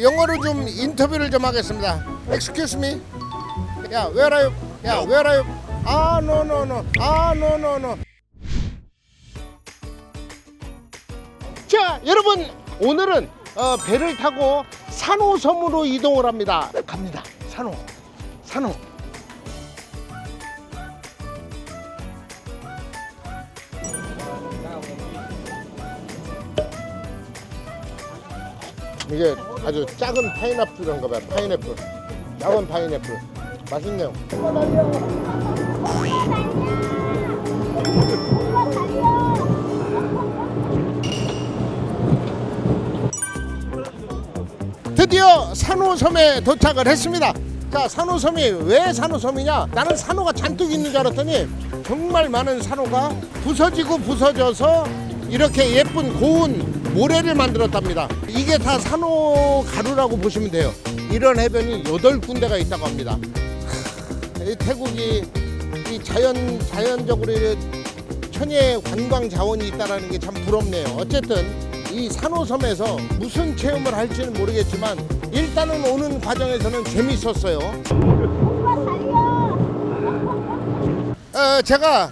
영어로 좀 인터뷰를 좀 하겠습니다. Excuse me. 야, where are you? 야, where are you? 아, no, no, no. 아, no, no, no. 자, 여러분 오늘은 어, 배를 타고 산호섬으로 이동을 합니다. 갑니다. 산호, 산호. 이게 아주 작은 파인애플인가 봐요. 파인애플. 작은 파인애플. 맛있네요. 드디어 산호섬에 도착을 했습니다. 자, 산호섬이 왜 산호섬이냐? 나는 산호가 잔뜩 있는 줄 알았더니 정말 많은 산호가 부서지고 부서져서 이렇게 예쁜 고운 모래를 만들었답니다. 이게 다 산호 가루라고 보시면 돼요. 이런 해변이 여덟 군데가 있다고 합니다. 이 태국이 이 자연 자연적으로 이 천혜의 관광 자원이 있다라는 게 참 부럽네요. 어쨌든 이 산호섬에서 무슨 체험을 할지는 모르겠지만 일단은 오는 과정에서는 재밌었어요. 어, 제가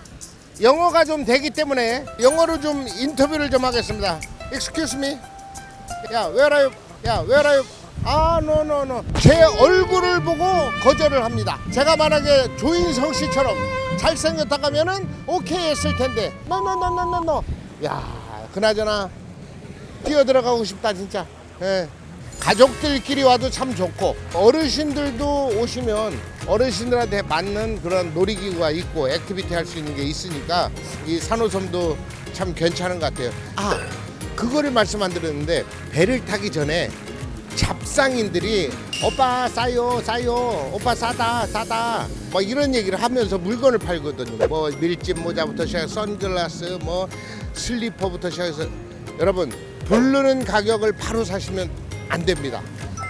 영어가 좀 되기 때문에 영어로 좀 인터뷰를 좀 하겠습니다. Excuse me. 야, where are you? 야, where are you? 아, no, no, no. 제 얼굴을 보고 거절을 합니다. 제가 만약에 조인성 씨처럼 잘생겼다 하면은 오케이 했을 텐데. no, no, no, no, no, no. 야, 그나저나 뛰어 들어가고 싶다 진짜. 예. 가족들끼리 와도 참 좋고 어르신들도 오시면 어르신들한테 맞는 그런 놀이기구가 있고 액티비티 할 수 있는 게 있으니까 이 산호섬도 참 괜찮은 것 같아요. 아 그거를 말씀 안 드렸는데 배를 타기 전에 잡상인들이 오빠 싸요 싸요. 오빠 싸다 싸다. 뭐 이런 얘기를 하면서 물건을 팔거든요. 뭐 밀짚 모자부터 시작해서 선글라스 뭐 슬리퍼부터 시작해서 여러분 부르는 가격을 바로 사시면 안 됩니다.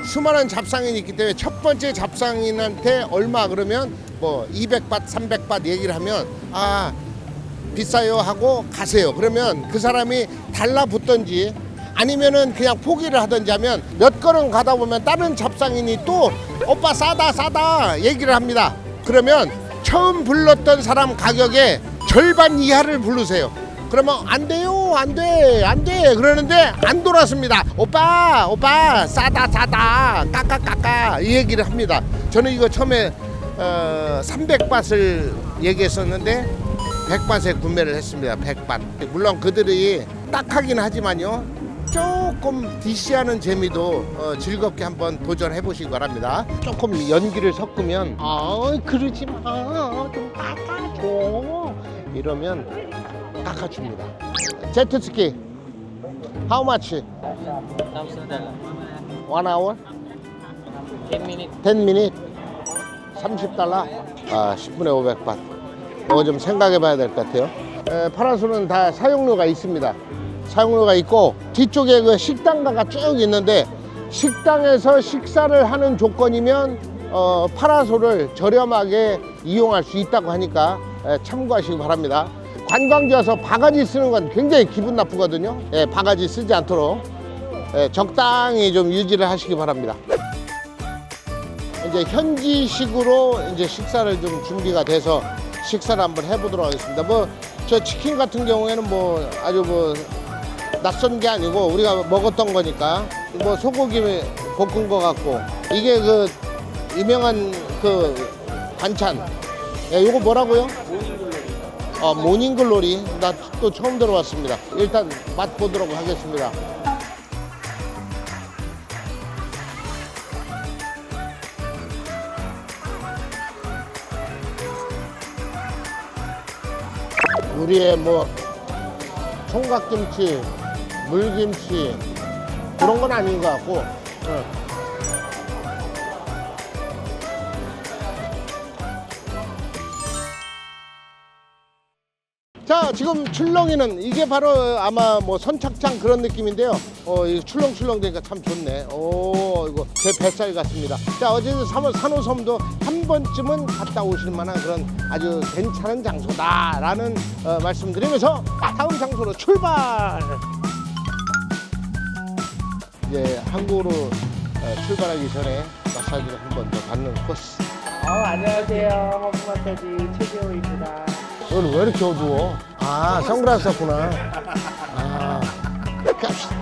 수많은 잡상인이 있기 때문에 첫 번째 잡상인한테 얼마 그러면 뭐 200밭 300밭 얘기를 하면 아 비싸요 하고 가세요. 그러면 그 사람이 달라붙던지 아니면은 그냥 포기를 하든지 하면 몇 걸음 가다 보면 다른 잡상인이 또 오빠 싸다 싸다 얘기를 합니다. 그러면 처음 불렀던 사람 가격의 절반 이하를 부르세요. 그러면 안 돼요 안 돼 안 돼 그러는데 안 돌았습니다 오빠 오빠 싸다 싸다 까까까까 이 얘기를 합니다 저는 이거 처음에 어, 300밭을 얘기했었는데 100밭에 구매를 했습니다. 100밭. 물론 그들이 딱하긴 하지만요. 조금 디시하는 재미도 어, 즐겁게 한번 도전해 보시기 바랍니다. 조금 연기를 섞으면 아 그러지 마 좀 깎아줘 이러면 깎아줍니다. 제트스키 How much? One hour? Ten minutes. 10 minute? 30달러? 아 10분에 500밭 이거 좀 생각해 봐야 될 것 같아요. 에, 파라솔은 다 사용료가 있습니다. 사용료가 있고 뒤쪽에 그 식당가가 쭉 있는데 식당에서 식사를 하는 조건이면 어, 파라솔을 저렴하게 이용할 수 있다고 하니까 에, 참고하시기 바랍니다. 관광지여서 바가지 쓰는 건 굉장히 기분 나쁘거든요. 예, 바가지 쓰지 않도록. 예, 적당히 좀 유지를 하시기 바랍니다. 이제 현지식으로 이제 식사를 좀 준비가 돼서 식사를 한번 해보도록 하겠습니다. 뭐 저 치킨 같은 경우에는 뭐 아주 뭐 낯선 게 아니고 우리가 먹었던 거니까 뭐 소고기 볶은 거 같고 이게 그 유명한 그 반찬. 예, 이거 뭐라고요? 어, 모닝글로리. 나 또 처음 들어봤습니다. 일단 맛보도록 하겠습니다. 우리의 뭐 총각김치, 물김치 그런 건 아닌 것 같고 예. 자 지금 출렁이는 이게 바로 아마 뭐 선착장 그런 느낌인데요 어이 출렁출렁 되니까 참 좋네 오 이거 제 뱃살 같습니다 자 어제는 산호, 산호섬도 한 번쯤은 갔다 오실 만한 그런 아주 괜찮은 장소다라는 어, 말씀드리면서 다음 장소로 출발 이제 한국으로 어, 출발하기 전에 마사지를 한 번 더 받는 코스. 어, 안녕하세요. 허브 마사지 최재호입니다. 오늘 왜 이렇게 어두워? 아, 선글라스 썼구나. 아, 갑시다.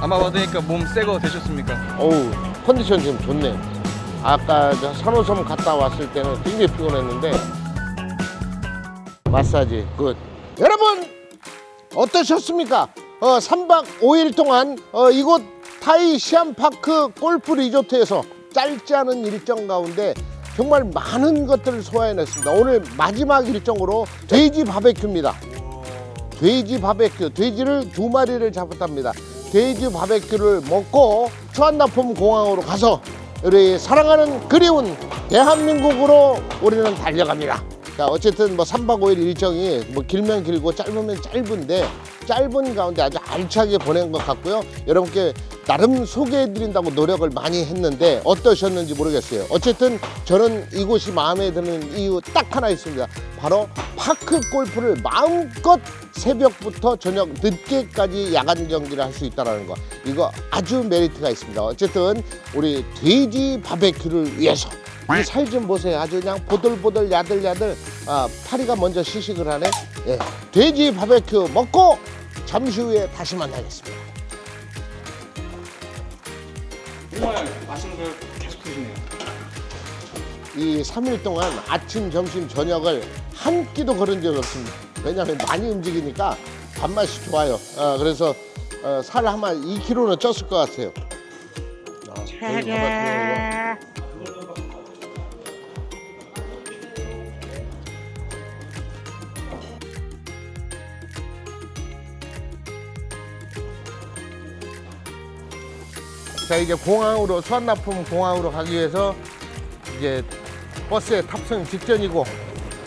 아마 받으니까 몸 새거 되셨습니까? 어우, 컨디션 지금 좋네. 아까 저 산호섬 갔다 왔을 때는 굉장히 피곤했는데 마사지 굿. 여러분 어떠셨습니까? 어, 3박 5일 동안 어, 이곳 타이 시암파크 골프 리조트에서 짧지 않은 일정 가운데 정말 많은 것들을 소화해냈습니다. 오늘 마지막 일정으로 돼지 바베큐입니다. 돼지 바베큐, 돼지를 두 마리를 잡았답니다. 돼지 바베큐를 먹고 추한나품 공항으로 가서 우리 사랑하는 그리운 대한민국으로 우리는 달려갑니다. 자, 어쨌든 뭐 3박 5일 일정이 뭐 길면 길고 짧으면 짧은데 짧은 가운데 아주 알차게 보낸 것 같고요. 여러분께 나름 소개해드린다고 노력을 많이 했는데 어떠셨는지 모르겠어요. 어쨌든 저는 이곳이 마음에 드는 이유 딱 하나 있습니다. 바로 파크 골프를 마음껏 새벽부터 저녁 늦게까지 야간 경기를 할 수 있다는 거. 이거 아주 메리트가 있습니다. 어쨌든 우리 돼지 바베큐를 위해서 이 살 좀 보세요. 아주 그냥 보들보들 야들야들 아, 파리가 먼저 시식을 하네. 예. 돼지 바베큐 먹고 잠시 후에 다시 만나겠습니다. 정말 맛있는 걸 계속 드시네요. 이 3일 동안 아침, 점심, 저녁을 한 끼도 거른 적이 없습니다. 왜냐하면 많이 움직이니까 밥맛이 좋아요. 어, 그래서 어, 살 아마 2kg는 쪘을 것 같아요. 아, 돼지 바베큐. 자 이제 공항으로 수완 납품 공항으로 가기 위해서 이제 버스에 탑승 직전이고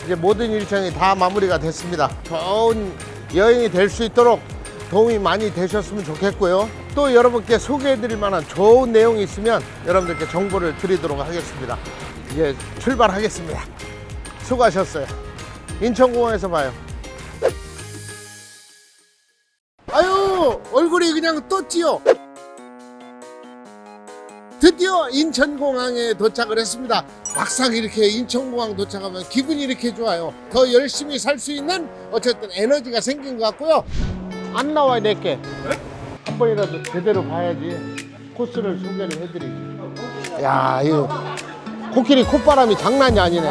이제 모든 일정이 다 마무리가 됐습니다. 좋은 여행이 될 수 있도록 도움이 많이 되셨으면 좋겠고요. 또 여러분께 소개해드릴 만한 좋은 내용이 있으면 여러분들께 정보를 드리도록 하겠습니다. 이제 출발하겠습니다. 수고하셨어요. 인천공항에서 봐요. 아유 얼굴이 그냥 떴지요. 드디어 인천공항에 도착을 했습니다. 막상 이렇게 인천공항 도착하면 기분이 이렇게 좋아요. 더 열심히 살 수 있는 어쨌든 에너지가 생긴 것 같고요. 안 나와요, 내게. 한 번이라도 제대로 봐야지 코스를 소개를 해드리지. 야, 이거 코끼리 콧바람이 장난이 아니네.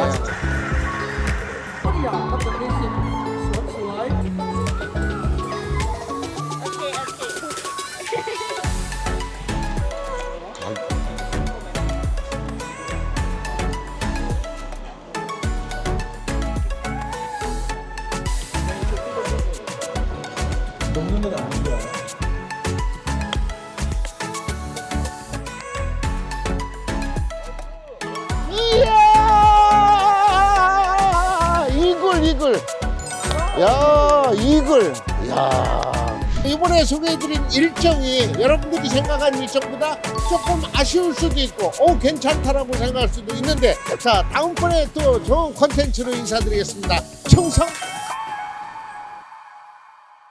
이야! 이글 이글. 야 이글. 야. 이번에 소개해드린 일정이 여러분들이 생각한 일정보다 조금 아쉬울 수도 있고 어 괜찮다라고 생각할 수도 있는데 자 다음번에 또 좋은 컨텐츠로 인사드리겠습니다. 충성